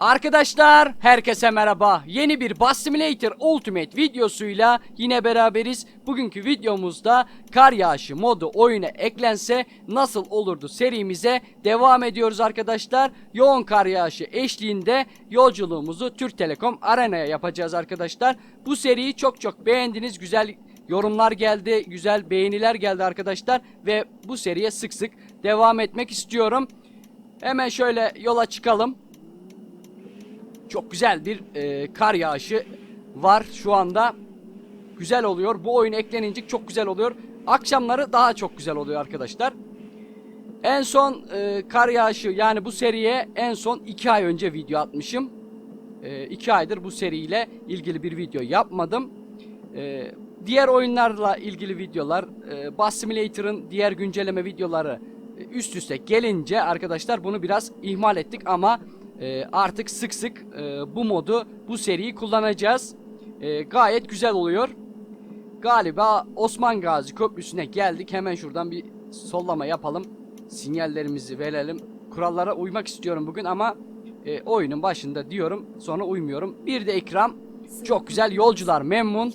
Arkadaşlar herkese merhaba. Yeni bir Bus Simulator Ultimate videosuyla yine beraberiz. Bugünkü videomuzda kar yağışı modu oyuna eklense nasıl olurdu serimize devam ediyoruz arkadaşlar. Yoğun kar yağışı eşliğinde yolculuğumuzu Türk Telekom Arena'ya yapacağız arkadaşlar. Bu seriyi çok çok beğendiniz. Güzel yorumlar geldi, güzel beğeniler geldi arkadaşlar ve bu seriye sık sık devam etmek istiyorum. Hemen şöyle yola çıkalım. Çok güzel bir e, kar yağışı var şu anda. Güzel oluyor. Bu oyun eklenince çok güzel oluyor. Akşamları daha çok güzel oluyor arkadaşlar. En son e, kar yağışı yani bu seriye en son 2 ay önce video atmışım. 2 aydır bu seriyle ilgili bir video yapmadım. E, diğer oyunlarla ilgili videolar, e, Bus Simulator'ın diğer güncelleme videoları e, üst üste gelince arkadaşlar bunu biraz ihmal ettik ama e, artık sık sık e, bu modu, bu seriyi kullanacağız. E, gayet güzel oluyor. Galiba Osman Gazi Köprüsü'ne geldik. Hemen şuradan bir sollama yapalım. Sinyallerimizi verelim. Kurallara uymak istiyorum bugün ama e, oyunun başında diyorum sonra uymuyorum. Bir de ikram. Çok güzel yolcular memnun.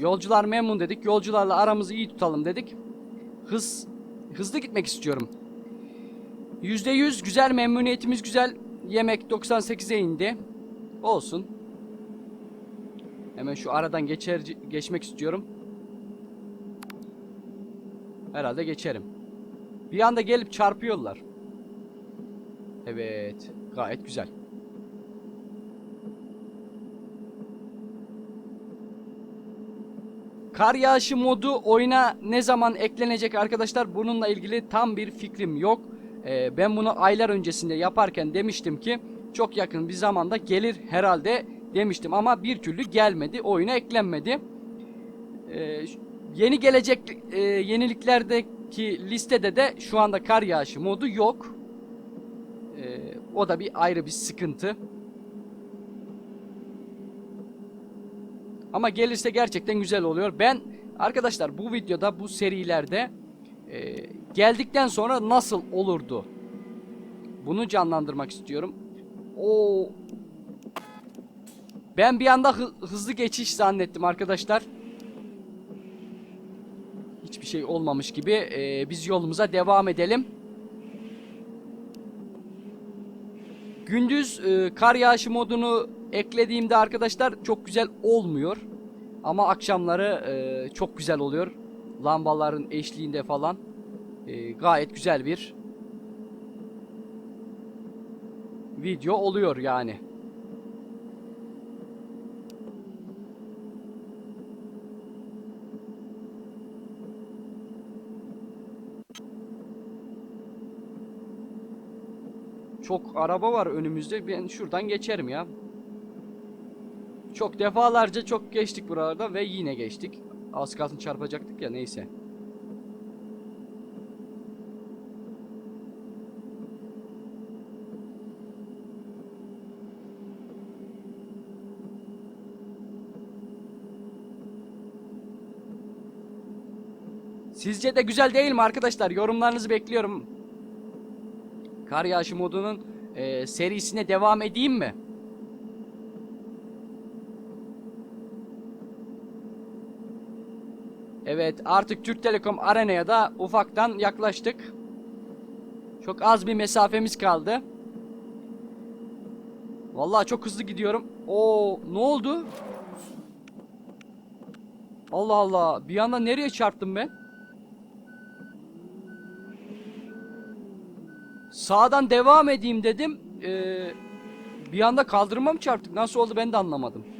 Yolcular memnun dedik. Yolcularla aramızı iyi tutalım dedik. Hız hızlı gitmek istiyorum. %100 güzel memnuniyetimiz güzel. Yemek 98'e indi. Olsun. Hemen şu aradan geçer geçmek istiyorum. Herhalde geçerim. Bir anda gelip çarpıyorlar. Evet, gayet güzel. Kar yağışı modu oyuna ne zaman eklenecek arkadaşlar bununla ilgili tam bir fikrim yok. Ee, ben bunu aylar öncesinde yaparken demiştim ki çok yakın bir zamanda gelir herhalde demiştim ama bir türlü gelmedi oyuna eklenmedi. Ee, yeni gelecek e, yeniliklerdeki listede de şu anda kar yağışı modu yok. Ee, o da bir ayrı bir sıkıntı. Ama gelirse gerçekten güzel oluyor. Ben arkadaşlar bu videoda bu serilerde e, geldikten sonra nasıl olurdu? Bunu canlandırmak istiyorum. O Ben bir anda hı- hızlı geçiş zannettim arkadaşlar. Hiçbir şey olmamış gibi e, biz yolumuza devam edelim. Gündüz e, kar yağışı modunu eklediğimde arkadaşlar çok güzel olmuyor. Ama akşamları e, çok güzel oluyor. Lambaların eşliğinde falan. E, gayet güzel bir video oluyor yani. Çok araba var önümüzde. Ben şuradan geçerim ya. Çok defalarca çok geçtik buralardan ve yine geçtik. Az kalsın çarpacaktık ya neyse. Sizce de güzel değil mi arkadaşlar? Yorumlarınızı bekliyorum. Kar yağışı modunun e, serisine devam edeyim mi? Evet artık Türk Telekom Arena'ya da ufaktan yaklaştık. Çok az bir mesafemiz kaldı. Vallahi çok hızlı gidiyorum. Oo ne oldu? Allah Allah bir anda nereye çarptım ben? Sağdan devam edeyim dedim. Ee, bir anda kaldırıma mı çarptık? Nasıl oldu ben de anlamadım.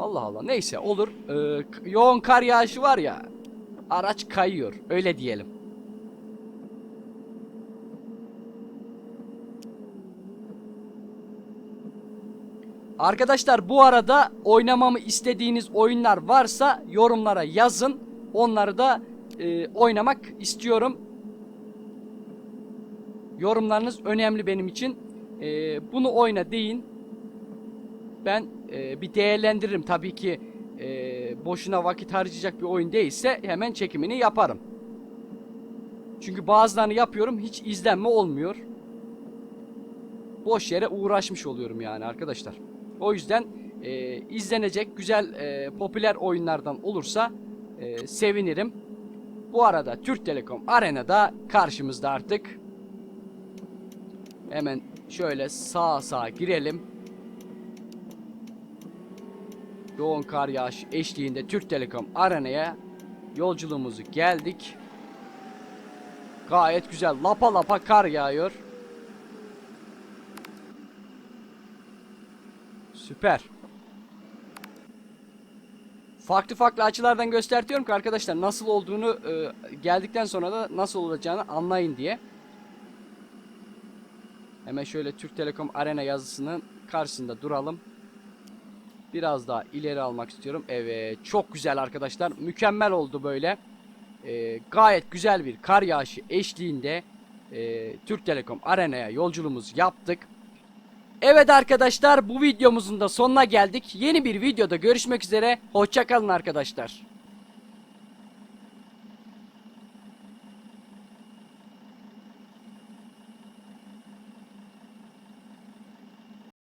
Allah Allah. Neyse olur. Ee, yoğun kar yağışı var ya. Araç kayıyor. Öyle diyelim. Arkadaşlar bu arada oynamamı istediğiniz oyunlar varsa yorumlara yazın. Onları da e, oynamak istiyorum. Yorumlarınız önemli benim için. E, bunu oyna deyin. Ben e, bir değerlendiririm. Tabii ki e, boşuna vakit harcayacak bir oyun değilse hemen çekimini yaparım. Çünkü bazılarını yapıyorum hiç izlenme olmuyor. Boş yere uğraşmış oluyorum yani arkadaşlar. O yüzden e, izlenecek güzel e, popüler oyunlardan olursa e, sevinirim. Bu arada Türk Telekom Arena'da karşımızda artık. Hemen şöyle sağa sağa girelim. Yoğun kar yağış eşliğinde Türk Telekom Arena'ya yolculuğumuzu geldik. Gayet güzel lapa lapa kar yağıyor. Süper. Farklı farklı açılardan göstertiyorum ki arkadaşlar nasıl olduğunu e, geldikten sonra da nasıl olacağını anlayın diye. Hemen şöyle Türk Telekom Arena yazısının karşısında duralım. Biraz daha ileri almak istiyorum. Evet çok güzel arkadaşlar. Mükemmel oldu böyle. E, gayet güzel bir kar yağışı eşliğinde e, Türk Telekom Arena'ya yolculuğumuzu yaptık. Evet arkadaşlar bu videomuzun da sonuna geldik. Yeni bir videoda görüşmek üzere. Hoşçakalın arkadaşlar.